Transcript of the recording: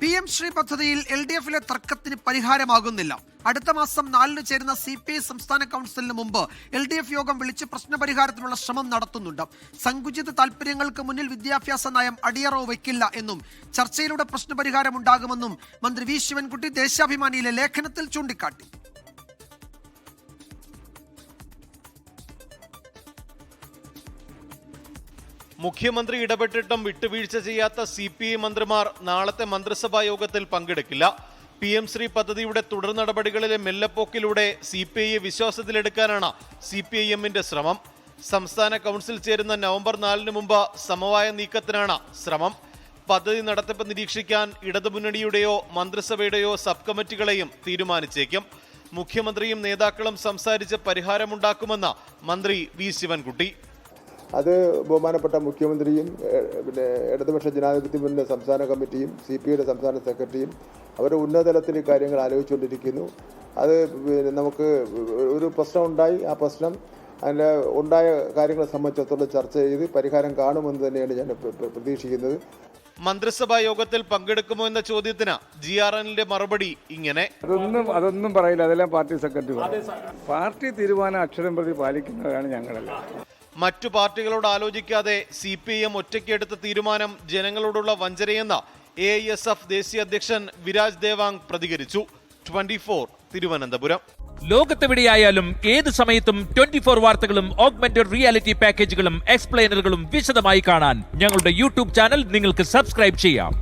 P M Shri പദ്ധതിയിൽ L D എഫിലെ തർക്കത്തിന് പരിഹാരമാകുന്നില്ല. അടുത്ത മാസം നാലിന് ചേരുന്ന സി പി ഐ സംസ്ഥാന കൗൺസിലിന് മുമ്പ് എൽ ഡി എഫ് യോഗം വിളിച്ച് പ്രശ്നപരിഹാരത്തിനുള്ള ശ്രമം നടത്തുന്നുണ്ട്. സങ്കുചിത താൽപര്യങ്ങൾക്ക് മുന്നിൽ വിദ്യാഭ്യാസ നയം അടിയറവ് വയ്ക്കില്ല എന്നും ചർച്ചയിലൂടെ പ്രശ്നപരിഹാരം ഉണ്ടാകുമെന്നും മന്ത്രി വി ശിവൻകുട്ടി ദേശാഭിമാനിയിലെ ലേഖനത്തിൽ ചൂണ്ടിക്കാട്ടി. മുഖ്യമന്ത്രി ഇടപെട്ടിട്ടും വിട്ടുവീഴ്ച ചെയ്യാത്ത സി പി ഐ മന്ത്രിമാർ നാളത്തെ മന്ത്രിസഭാ യോഗത്തിൽ പങ്കെടുക്കില്ല. പി എം ശ്രീ പദ്ധതിയുടെ തുടർ നടപടികളിലെ മെല്ലപ്പോക്കിലൂടെ സി പി ഐയെ വിശ്വാസത്തിലെടുക്കാനാണ് സി പി ഐ എമ്മിന്റെ ശ്രമം. സംസ്ഥാന കൗൺസിൽ ചേരുന്ന നവംബർ നാലിന് മുമ്പ് സമവായ നീക്കത്തിനാണ് ശ്രമം. പദ്ധതി നടത്തിപ്പ് നിരീക്ഷിക്കാൻ ഇടതുമുന്നണിയുടെയോ മന്ത്രിസഭയുടെയോ സബ് കമ്മിറ്റികളെയും തീരുമാനിച്ചേക്കും. മുഖ്യമന്ത്രിയും നേതാക്കളും സംസാരിച്ച് പരിഹാരമുണ്ടാക്കുമെന്ന് മന്ത്രി വി ശിവൻകുട്ടി. അത് ബഹുമാനപ്പെട്ട മുഖ്യമന്ത്രിയും പിന്നെ ഇടതുപക്ഷ ജനാധിപത്യ മുന്നണി സംസ്ഥാന കമ്മിറ്റിയും സി പി ഐയുടെ സംസ്ഥാന സെക്രട്ടറിയും അവരുടെ ഉന്നതതലത്തിൽ കാര്യങ്ങൾ ആലോചിച്ചുകൊണ്ടിരിക്കുന്നു. അത് പിന്നെ നമുക്ക് ഒരു പ്രശ്നം ഉണ്ടായി. ആ പ്രശ്നം അതിന്റെ ഉണ്ടായ കാര്യങ്ങളെ സംബന്ധിച്ചിടത്തോളം ചർച്ച ചെയ്ത് പരിഹാരം കാണുമെന്ന് തന്നെയാണ് ഞാൻ പ്ര- പ്ര- പ്രതീക്ഷിക്കുന്നത്. മന്ത്രിസഭാ യോഗത്തിൽ പങ്കെടുക്കുമോ എന്ന ചോദ്യത്തിന് ജി ആർ എന്നിന്റെ മറുപടി ഇങ്ങനെ. അതൊന്നും അതൊന്നും പറയില്ല. അതെല്ലാം പാർട്ടി സെക്രട്ടറി പാർട്ടി തീരുമാനം അക്ഷരം പ്രതി പാലിക്കുന്നവരാണ് ഞങ്ങളെല്ലാം. മറ്റു പാർട്ടികളോട് ആലോചിക്കാതെ സി പി എം ഒറ്റയ്ക്കെടുത്ത തീരുമാനം ജനങ്ങളോടുള്ള വഞ്ചനയെന്ന് എ എസ് എഫ് ദേശീയ അധ്യക്ഷൻ വിരാജ് ദേവാങ് പ്രതികരിച്ചു. Twenty four Thiruvananthapuram. ലോകത്തെവിടെയായാലും ഏത് സമയത്തും ട്വന്റി ഫോർ വാർത്തകളും ഓഗ്മെന്റഡ് റിയാലിറ്റി പാക്കേജുകളും എക്സ്പ്ലെയിനറുകളും വിശദമായി കാണാൻ ഞങ്ങളുടെ യൂട്യൂബ് ചാനൽ നിങ്ങൾക്ക് സബ്സ്ക്രൈബ് ചെയ്യാം.